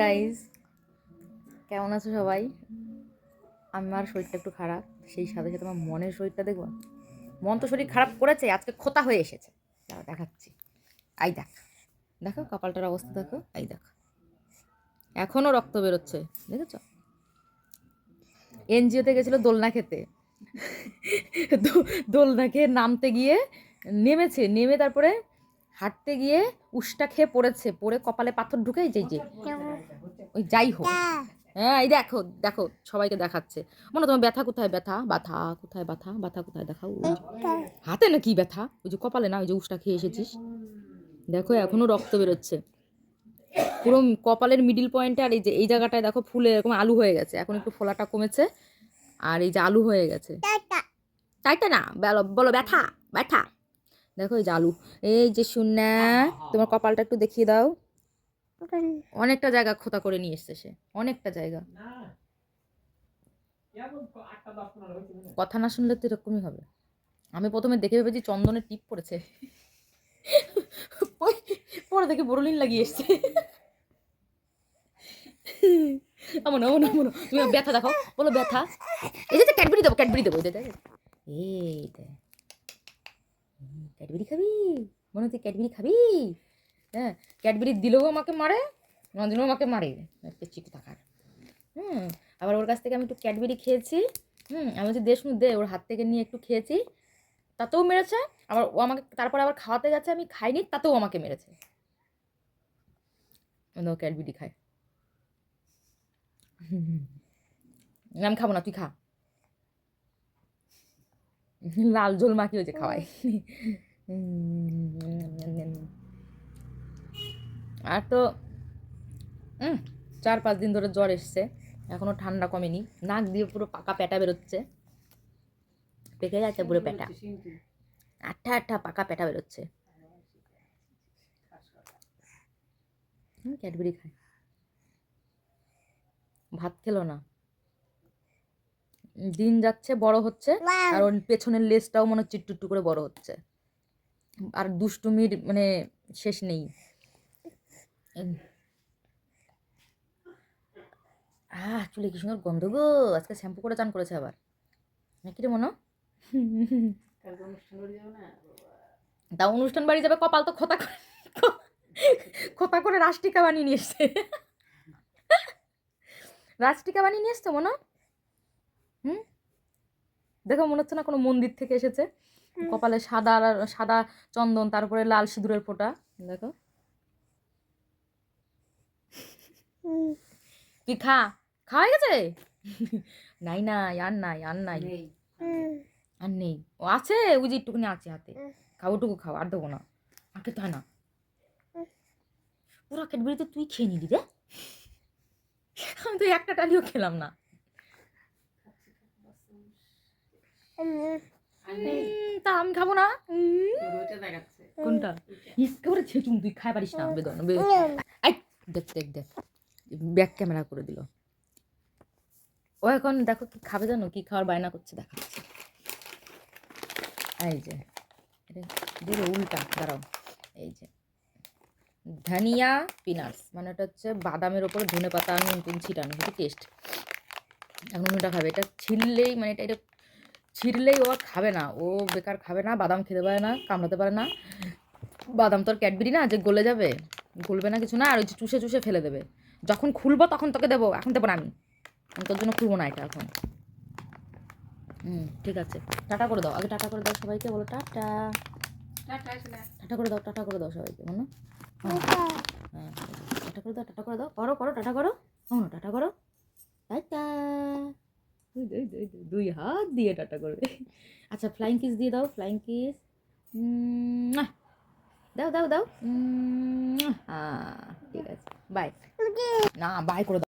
Guys কেমন আছো সবাই? আমার শরীরটা একটু খারাপ, সেই সাথে সাথে আমার মনের শরীরটা দেখব মন তো শরীর খারাপ করেছে, আজকে খোতা হয়ে এসেছে। দাঁড়া দেখাচ্ছি। আই দেখ, দেখো কপালটার অবস্থা দেখো আই দেখ। এখনও রক্ত বেরোচ্ছে, দেখেছ? এনজিওতে গেছিল দোলনা খেতে। দোলনা খেয়ে নামতে গিয়ে নেমেছে, নেমে তারপরে হাঁটতে গিয়ে উষ্টা খেয়ে পড়েছে পড়ে কপালে পাথর ঢুকে যে যে ওই যাই হোক। হ্যাঁ এই দেখো দেখো সবাইকে দেখাচ্ছে। মনে তোমার ব্যথা কোথায়? ব্যথা ব্যথা কোথায় ব্যথা? ব্যথা কোথায়? দেখাও। হাতে না কি ব্যথা? ওই যে কপালে না ওই যে উষ্টা খেয়ে এসেছিস? দেখো এখনও রক্ত বেরোচ্ছে। পুরো কপালের মিডিল পয়েন্টে আর এই যে এই জায়গাটায় দেখো ফুলে এরকম আলু হয়ে গেছে। এখন একটু ফোলাটা কমেছে আর এই যে আলু হয়ে গেছে। তাইটা না বলো বলো ব্যথা ব্যথা। দেখো এই যে এই যে শুননা তোমার কপালটা একটু দেখিয়ে দাও। অনেকটা জায়গা খোতা করে নিয়ে এসছে সে। অনেকটা জায়গা। কথা না শুনলে তো এরকমই হবে। আমি প্রথমে দেখে ভেবেছি চন্দনের টিপ পড়েছে। পরে- দেখে বড়লিন লাগিয়ে এসছে। আমার আমন আমন তুমি ব্যথা দেখো বলো ব্যথা। এই যে ক্যাডবেরি দেবো ক্যাডবেরি দেবো। এই দেখ। ক্যাডবেরি খাবি? মনে হচ্ছে ক্যাডবেরি খাবি? হ্যাঁ ক্যাডবেরি দিলেও আমাকে মারে, না দিলেও আমাকে মারে। একটা চিকু থাকার। হুম, আবার ওর কাছ থেকে আমি একটু ক্যাডবেরি খেয়েছি। হুম, আমি হচ্ছে দে শুনে দে, ওর হাত থেকে নিয়ে একটু খেয়েছি। তাতেও মেরেছে। আবার ও আমাকে, তারপর আবার খাওয়াতে গেছে আমি খাইনি, তাতেও আমাকে মেরেছে। ও ক্যাডবেরি খায়। আমি খাব না, তুই খা। লাল ঝোল মাখি হয়েছে খাওয়াই। আর তো উম, চার পাঁচ দিন ধরে জ্বর এসছে এখনও ঠান্ডা কমেনি নাক দিয়ে পুরো পাকা প্যাটা বেরোচ্ছে পেকে যাচ্ছে পুরো প্যাটা। আঠা আঠা পাকা প্যাটা বেরোচ্ছে। ক্যাডবেরি খায় ভাত খেলো না। দিন যাচ্ছে বড় হচ্ছে আর ওর পেছনের লেজটাও মনে হচ্ছে একটু একটু করে বড় হচ্ছে। আর দুষ্টুমির মানে শেষ নেই। আহ, চুলে কি সুন্দর গন্ধ গো। আজকে শ্যাম্পু করে চান করেছে আবার। নাকি রে মনো? তা অনুষ্ঠান বাড়ি যাবে, কপাল তো খোতা করে খোতা করে রাষ্ট্রিকা বানিয়ে নিয়ে এসছে। রাষ্ট্রিকা বানিয়ে নিয়ে এসছে মনো? দেখো মনে হচ্ছে না কোনো মন্দির থেকে এসেছে। কপালে সাদা আর সাদা চন্দন তারপরে লাল সিঁদুরের ফোঁটা দেখো। তুই খা? খাওয়া গেছে? নাই নাই আর নাই আর নাই। আর নেই। ও আছে ওই যে একটুখানি আছে হাতে। খাও ওটুকু খাও আর দেবো না। আর খেতে হয় না। পুরো ক্যাডবেরি তো তুই খেয়ে নিলি রে। আমি তো একটা টালিও খেলাম না। তা আমি খাব না। কোনটা? একেবারে ছেচুম তুই খাই পারিস না। বেদন দেখ দেখ দেখ। ব্যাক ক্যামেরা করে দিল। ও এখন দেখো কি খাবে জানো? কি খাওয়ার বায়না করছে দেখাচ্ছে এই যে, এটা উল্টা, দাঁড়াও। এই যে, ধনিয়া পিনাটস মানে এটা হচ্ছে বাদামের ওপর ধনে পাতা নুন, টুন, ছিটানো কিন্তু টেস্ট এখন উনুনটা খাবে। এটা ছিললেই মানে এটা এটা ছিঁড়লেই ও আর খাবে না। ও বেকার খাবে না বাদাম খেতে পারে না কামড়াতে পারে না। বাদাম তো আর ক্যাডবেরি না যে গলে যাবে গলবে না কিছু না আর ওই যে চুষে চুষে ফেলে দেবে। যখন খুলবো তখন তোকে দেবো এখন দেবো না আমি। আমি তোর জন্য খুলবো না এটা এখন। হুম ঠিক আছে। টাটা করে দাও। আগে টাটা করে দাও সবাইকে বলো টাটা। টাটা করে দাও টাটা করে দাও সবাইকে বলো হ্যাঁ হ্যাঁ টাটা করে দাও টাটা করে দাও। করো করো টাটা করো। হ্যাঁ টাটা করো। টাটা দুই হাত দিয়ে টাটা করবে। আচ্ছা ফ্লাইং কিস দিয়ে দাও ফ্লাইং কিস দাও দাও দাও। হ্যাঁ ঠিক আছে। বাই না বাই করে দাও।